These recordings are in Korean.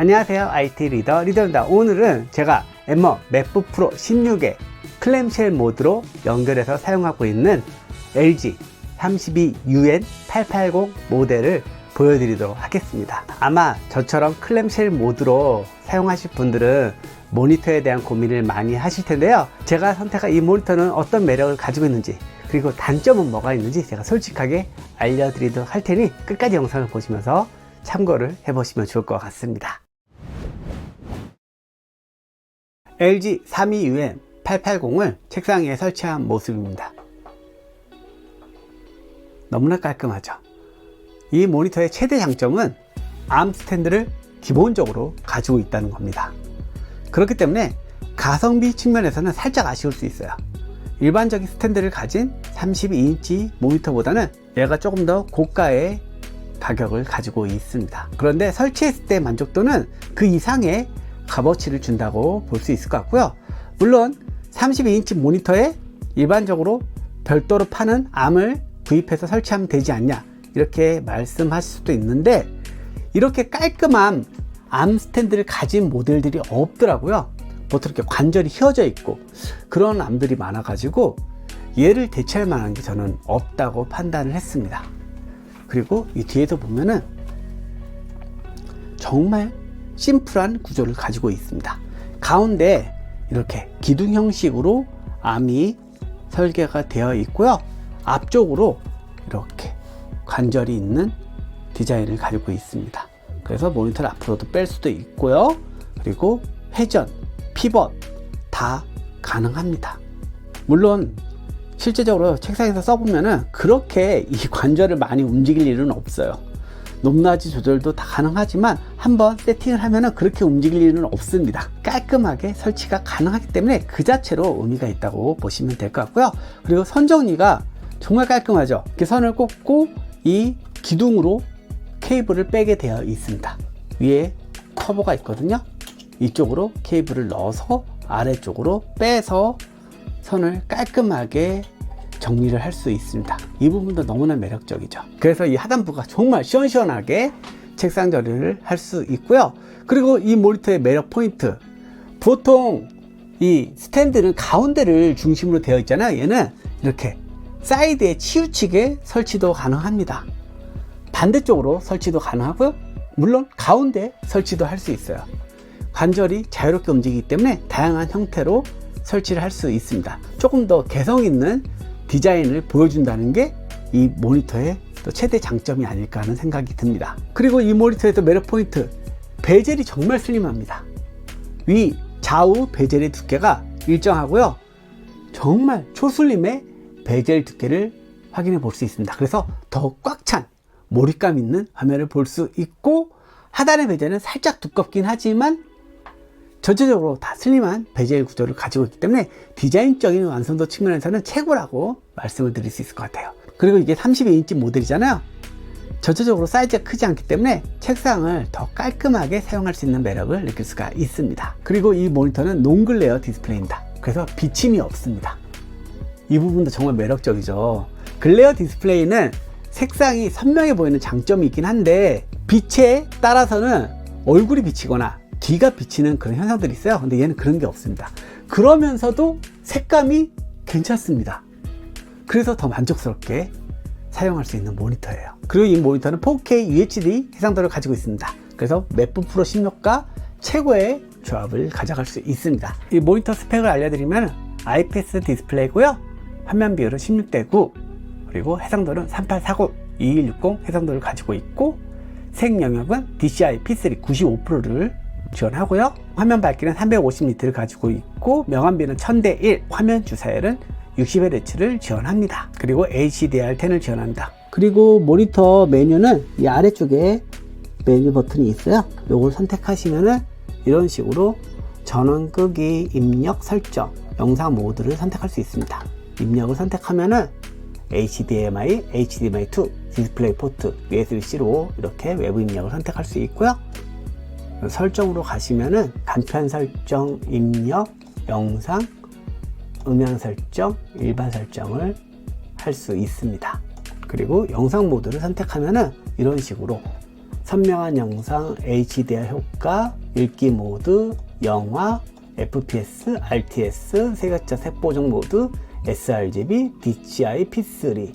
안녕하세요. IT 리더 리더입니다. 오늘은 제가 엠머 맥북 프로 16에 클램쉘 모드로 연결해서 사용하고 있는 LG 32UN880 모델을 보여드리도록 하겠습니다. 아마 저처럼 클램쉘 모드로 사용하실 분들은 모니터에 대한 고민을 많이 하실 텐데요. 제가 선택한 이 모니터는 어떤 매력을 가지고 있는지 그리고 단점은 뭐가 있는지 제가 솔직하게 알려드리도록 할 테니 끝까지 영상을 보시면서 참고를 해보시면 좋을 것 같습니다 LG 32UN 880을 책상 위에 설치한 모습입니다. 너무나 깔끔하죠. 이 모니터의 최대 장점은 암 스탠드를 기본적으로 가지고 있다는 겁니다. 그렇기 때문에 가성비 측면에서는 살짝 아쉬울 수 있어요. 일반적인 스탠드를 가진 32인치 모니터보다는 얘가 조금 더 고가의 가격을 가지고 있습니다. 그런데 설치했을 때 만족도는 그 이상의 값어치를 준다고 볼 수 있을 것 같고요. 물론 32인치 모니터에 일반적으로 별도로 파는 암을 구입해서 설치하면 되지 않냐 이렇게 말씀하실 수도 있는데 이렇게 깔끔한 암 스탠드를 가진 모델들이 없더라고요. 보통 이렇게 관절이 휘어져 있고 그런 암들이 많아 가지고 얘를 대체할 만한 게 저는 없다고 판단을 했습니다. 그리고 이 뒤에도 보면은 정말 심플한 구조를 가지고 있습니다. 가운데 이렇게 기둥 형식으로 암이 설계가 되어 있고요. 앞쪽으로 이렇게 관절이 있는 디자인을 가지고 있습니다. 그래서 모니터를 앞으로도 뺄 수도 있고요. 그리고 회전, 피벗 다 가능합니다. 물론 실제적으로 책상에서 써보면은 그렇게 이 관절을 많이 움직일 일은 없어요. 높낮이 조절도 다 가능하지만 한번 세팅을 하면은 그렇게 움직일 일은 없습니다. 깔끔하게 설치가 가능하기 때문에 그 자체로 의미가 있다고 보시면 될 것 같고요. 그리고 선 정리가 정말 깔끔하죠. 이렇게 선을 꽂고 이 기둥으로 케이블을 빼게 되어 있습니다. 위에 커버가 있거든요. 이쪽으로 케이블을 넣어서 아래쪽으로 빼서 선을 깔끔하게 정리를 할 수 있습니다. 이 부분도 너무나 매력적이죠. 그래서 이 하단부가 정말 시원시원하게 책상 조리를 할 수 있고요. 그리고 이 모니터의 매력 포인트. 보통 이 스탠드는 가운데를 중심으로 되어 있잖아요. 얘는 이렇게 사이드에 치우치게 설치도 가능합니다. 반대쪽으로 설치도 가능하고요. 물론 가운데 설치도 할 수 있어요. 관절이 자유롭게 움직이기 때문에 다양한 형태로 설치를 할 수 있습니다. 조금 더 개성 있는 디자인을 보여준다는 게 이 모니터의 또 최대 장점이 아닐까 하는 생각이 듭니다. 그리고 이 모니터의 또 매력 포인트 베젤이 정말 슬림합니다. 위 좌우 베젤의 두께가 일정하고요. 정말 초슬림의 베젤 두께를 확인해 볼 수 있습니다. 그래서 더 꽉 찬 몰입감 있는 화면을 볼 수 있고 하단의 베젤은 살짝 두껍긴 하지만 전체적으로 다 슬림한 베젤 구조를 가지고 있기 때문에 디자인적인 완성도 측면에서는 최고라고 말씀을 드릴 수 있을 것 같아요. 그리고 이게 32인치 모델이잖아요. 전체적으로 사이즈가 크지 않기 때문에 책상을 더 깔끔하게 사용할 수 있는 매력을 느낄 수가 있습니다. 그리고 이 모니터는 논글레어 디스플레이입니다. 그래서 비침이 없습니다. 이 부분도 정말 매력적이죠. 글레어 디스플레이는 색상이 선명해 보이는 장점이 있긴 한데 빛에 따라서는 얼굴이 비치거나 뒤가 비치는 그런 현상들이 있어요. 근데 얘는 그런 게 없습니다. 그러면서도 색감이 괜찮습니다. 그래서 더 만족스럽게 사용할 수 있는 모니터예요. 그리고 이 모니터는 4K UHD 해상도를 가지고 있습니다. 그래서 맥북 프로 16과 최고의 조합을 가져갈 수 있습니다. 이 모니터 스펙을 알려드리면 IPS 디스플레이고요. 화면 비율은 16대 9 그리고 해상도는 3840, 2160 해상도를 가지고 있고 색 영역은 DCI P3 95%를 지원하고요. 화면 밝기는 350니트를 가지고 있고 명암비는 1000대 1, 화면 주사율은 60Hz를 지원합니다. 그리고 HDR10을 지원합니다. 그리고 모니터 메뉴는 이 아래쪽에 메뉴 버튼이 있어요. 이걸 선택하시면은 이런 식으로 전원 끄기, 입력 설정, 영상 모드를 선택할 수 있습니다. 입력을 선택하면은 HDMI, HDMI2, 디스플레이 포트, USB-C로 이렇게 외부 입력을 선택할 수 있고요. 설정으로 가시면은 간편 설정, 입력, 영상, 음향 설정, 일반 설정을 할 수 있습니다. 그리고 영상 모드를 선택하면은 이런 식으로 선명한 영상, HDR 효과, 읽기 모드, 영화, FPS, RTS, 세계자 색보정 모드, sRGB, DCI, P3,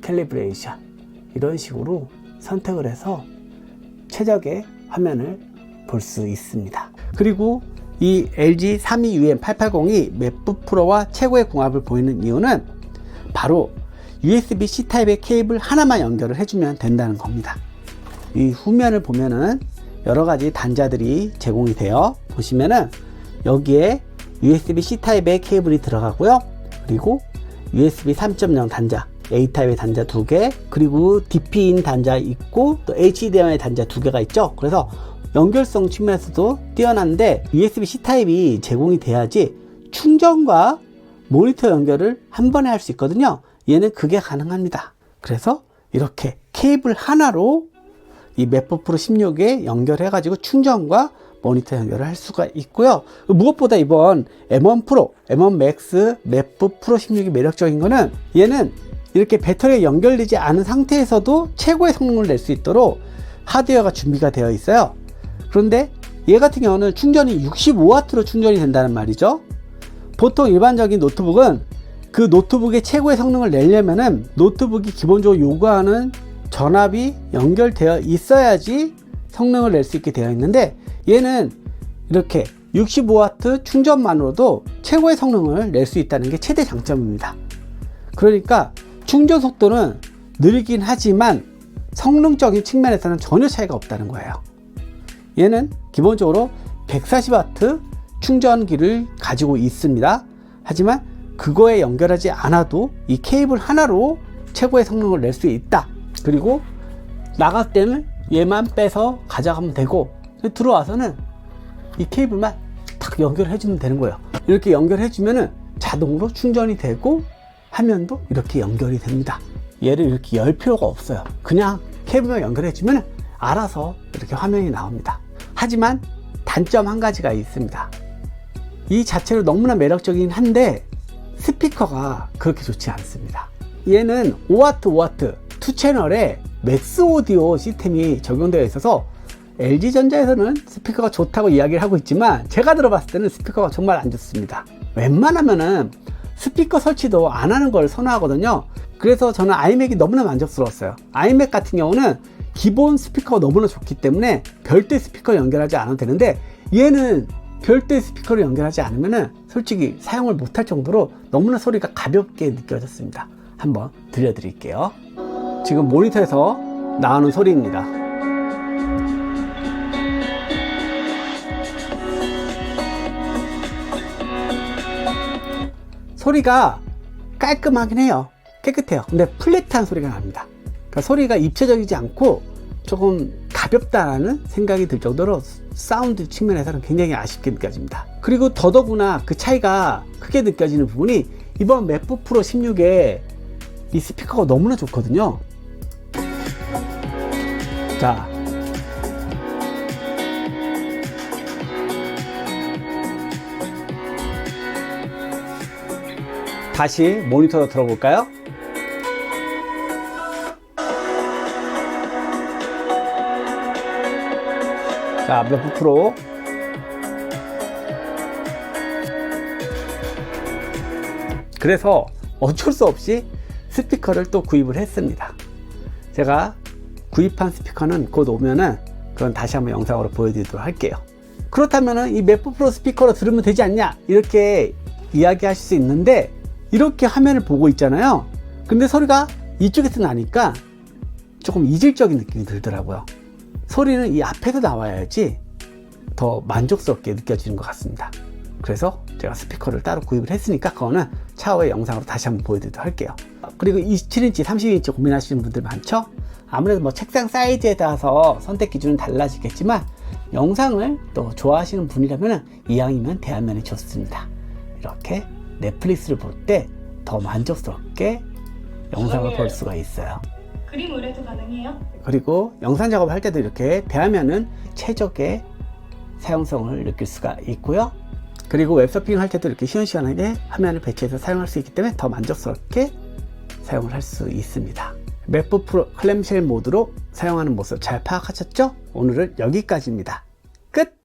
캘리브레이션 이런 식으로 선택을 해서 최적의 화면을 볼 수 있습니다. 그리고 이 LG 32UM880이 맥북 프로와 최고의 궁합을 보이는 이유는 바로 USB-C 타입의 케이블 하나만 연결을 해주면 된다는 겁니다. 이 후면을 보면은 여러 가지 단자들이 제공이 되어 보시면은 여기에 USB-C 타입의 케이블이 들어가고요. 그리고 USB 3.0 단자, A 타입의 단자 두 개, 그리고 DP-in 단자 있고 또 HDMI 단자 두 개가 있죠. 그래서 연결성 측면에서도 뛰어난데 USB-C 타입이 제공이 돼야지 충전과 모니터 연결을 한 번에 할 수 있거든요. 얘는 그게 가능합니다. 그래서 이렇게 케이블 하나로 이 맥북 프로 16에 연결해 가지고 충전과 모니터 연결을 할 수가 있고요. 무엇보다 이번 M1 프로, M1 맥스 맥북 프로 16이 매력적인 거는 얘는 이렇게 배터리가 연결되지 않은 상태에서도 최고의 성능을 낼 수 있도록 하드웨어가 준비가 되어 있어요. 그런데 얘 같은 경우는 충전이 65W로 충전이 된다는 말이죠. 보통 일반적인 노트북은 그 노트북의 최고의 성능을 내려면은 노트북이 기본적으로 요구하는 전압이 연결되어 있어야지 성능을 낼 수 있게 되어 있는데 얘는 이렇게 65W 충전만으로도 최고의 성능을 낼 수 있다는 게 최대 장점입니다. 그러니까 충전 속도는 느리긴 하지만 성능적인 측면에서는 전혀 차이가 없다는 거예요. 얘는 기본적으로 140W 충전기를 가지고 있습니다. 하지만 그거에 연결하지 않아도 이 케이블 하나로 최고의 성능을 낼 수 있다. 그리고 나갈 때는 얘만 빼서 가져가면 되고 들어와서는 이 케이블만 딱 연결해 주면 되는 거예요. 이렇게 연결해 주면은 자동으로 충전이 되고 화면도 이렇게 연결이 됩니다. 얘를 이렇게 열 필요가 없어요. 그냥 케이블만 연결해 주면 알아서 이렇게 화면이 나옵니다. 하지만 단점 한 가지가 있습니다. 이 자체로 너무나 매력적이긴 한데 스피커가 그렇게 좋지 않습니다. 얘는 5W, 5W 투 채널에 맥스 오디오 시스템이 적용되어 있어서 LG전자에서는 스피커가 좋다고 이야기를 하고 있지만 제가 들어봤을 때는 스피커가 정말 안 좋습니다. 웬만하면은 스피커 설치도 안 하는 걸 선호하거든요. 그래서 저는 아이맥이 너무나 만족스러웠어요. 아이맥 같은 경우는 기본 스피커가 너무나 좋기 때문에 별도의 스피커 연결하지 않아도 되는데 얘는 별도의 스피커를 연결하지 않으면 솔직히 사용을 못할 정도로 너무나 소리가 가볍게 느껴졌습니다. 한번 들려드릴게요. 지금 모니터에서 나오는 소리입니다. 소리가 깔끔하긴 해요. 깨끗해요. 근데 플랫한 소리가 납니다. 그러니까 소리가 입체적이지 않고 조금 가볍다라는 생각이 들 정도로 사운드 측면에서는 굉장히 아쉽게 느껴집니다. 그리고 더더구나 그 차이가 크게 느껴지는 부분이 이번 맥북 프로 16에 이 스피커가 너무나 좋거든요. 자. 다시 모니터로 들어볼까요? 자, 맥북 프로. 그래서 어쩔 수 없이 스피커를 또 구입을 했습니다. 제가 구입한 스피커는 곧 오면은 그건 다시 한번 영상으로 보여드리도록 할게요. 그렇다면은 이 맥북 프로 스피커로 들으면 되지 않냐? 이렇게 이야기하실 수 있는데 이렇게 화면을 보고 있잖아요. 근데 소리가 이쪽에서 나니까 조금 이질적인 느낌이 들더라고요. 소리는 이 앞에서 나와야지 더 만족스럽게 느껴지는 것 같습니다. 그래서 제가 스피커를 따로 구입을 했으니까 그거는 차후에 영상으로 다시 한번 보여드리도록 할게요. 그리고 27인치, 32인치 고민하시는 분들 많죠? 아무래도 뭐 책상 사이즈에 따라서 선택 기준은 달라지겠지만 영상을 또 좋아하시는 분이라면 이왕이면 대화면이 좋습니다. 이렇게 넷플릭스를 볼 때 더 만족스럽게 영상을 볼 수가 있어요. 그림 의뢰도 가능해요? 그리고 영상 작업할 때도 이렇게 대하면은 최적의 사용성을 느낄 수가 있고요. 그리고 웹서핑 할 때도 이렇게 시원시원하게 화면을 배치해서 사용할 수 있기 때문에 더 만족스럽게 사용을 할 수 있습니다. 맥북 프로 클램쉘 모드로 사용하는 모습 잘 파악하셨죠? 오늘은 여기까지입니다. 끝!